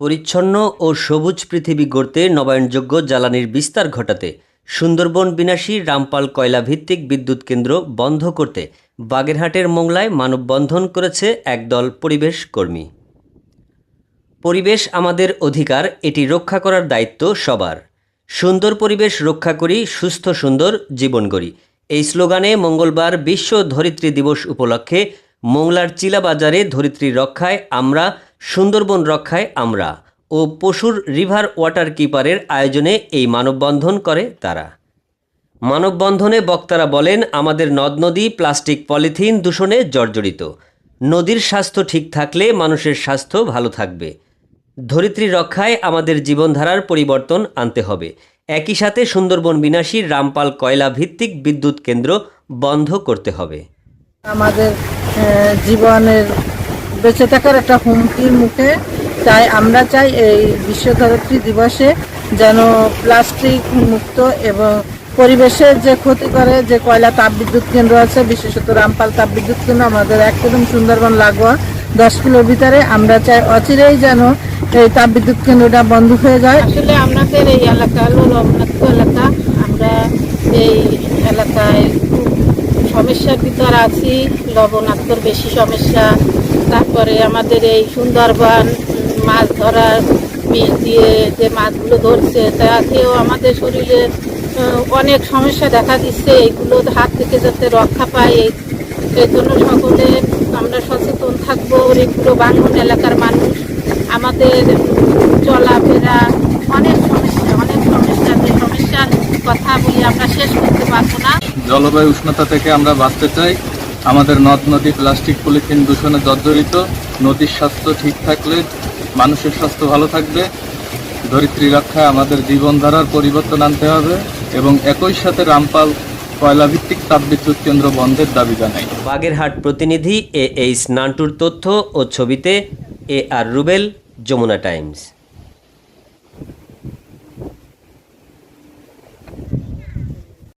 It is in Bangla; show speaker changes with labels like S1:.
S1: পরিচ্ছন্ন ও সবুজ পৃথিবী গড়তে নবায়নযোগ্য জ্বালানির বিস্তার ঘটাতে সুন্দরবন বিনাশী রামপাল কয়লাভিত্তিক বিদ্যুৎ কেন্দ্র বন্ধ করতে বাগেরহাটের মোংলায় মানববন্ধন করেছে একদল পরিবেশ কর্মী। পরিবেশ আমাদের অধিকার, এটি রক্ষা করার দায়িত্ব সবার। সুন্দর পরিবেশ রক্ষা করি, সুস্থ সুন্দর জীবন গড়ি। এই স্লোগানে মঙ্গলবার বিশ্ব ধরিত্রী দিবস উপলক্ষে মোংলার চিলাবাজারে ধরিত্রী রক্ষায় আমরা সুন্দরবন রক্ষায় আমরা ও পশুর রিভার ওয়াটার কিপারের আয়োজনে এই মানববন্ধন করে তারা। মানববন্ধনে বক্তারা বলেন, আমাদের নদ নদী প্লাস্টিক পলিথিন দূষণে জর্জরিত। নদীর স্বাস্থ্য ঠিক থাকলে মানুষের স্বাস্থ্য ভালো থাকবে। ধরিত্রী রক্ষায় আমাদের জীবনধারার পরিবর্তন আনতে হবে। একই সাথে সুন্দরবন বিনাশী রামপাল কয়লা ভিত্তিক বিদ্যুৎ কেন্দ্র বন্ধ করতে হবে।
S2: আমাদের জীবনের বেঁচে থাকার একটা হুমকির মুখে তাই আমরা চাই এই বিশ্ব ধরিত্রী দিবসে যেন প্লাস্টিক মুক্ত এবং পরিবেশের যে ক্ষতি করে যে কয়লা তাপবিদ্যুৎ কেন্দ্র আছে, বিশেষত রামপাল তাপবিদ্যুৎ কেন্দ্র, আমাদের একদম সুন্দরবন, লাগোয়া দশ কিলোর ভিতরে, আমরা চাই অচিরেই যেন এই তাপবিদ্যুৎ কেন্দ্রটা বন্ধ হয়ে যায়।
S3: আসলে আমাদের এই এলাকা হলো এলাকা আমরা এই এলাকায় খুব সমস্যার ভিতর আছি, লবণাক্তর বেশি সমস্যা। তারপরে আমাদের এই সুন্দরবন মাছ ধরার বিষ দিয়ে যে মাছগুলো ধরছে, তাতেও আমাদের শরীরে অনেক সমস্যা দেখা দিচ্ছে। এইগুলো হাত থেকে যাতে রক্ষা পায়, এই জন্য সকলে আমরা সচেতন থাকব। এগুলো বাঙন এলাকার মানুষ। আমাদের চলাফেরা অনেক সমস্যা অনেক সমস্যা যে সমস্যার কথা বলি আমরা শেষ করতে পারব না।
S4: জলবায়ু উষ্ণতা থেকে আমরা বাঁচতে চাই। আমাদের নদ নদী প্লাস্টিক পলিথিন দূষণে জর্জরিত। নদীর স্বাস্থ্য ঠিক থাকলে মানুষের স্বাস্থ্য ভালো থাকবে। ধরিত্রী রক্ষায় আমাদের জীবনধারার পরিবর্তন আনতে হবে এবং একই সাথে রামপাল কয়লাভিত্তিক তাপবিদ্যুৎ কেন্দ্র বন্ধের দাবি জানাই।
S1: বাগেরহাট প্রতিনিধি এ এইচ নান্টুর তথ্য ও ছবিতে এ আর রুবেল যমুনা টাইমস।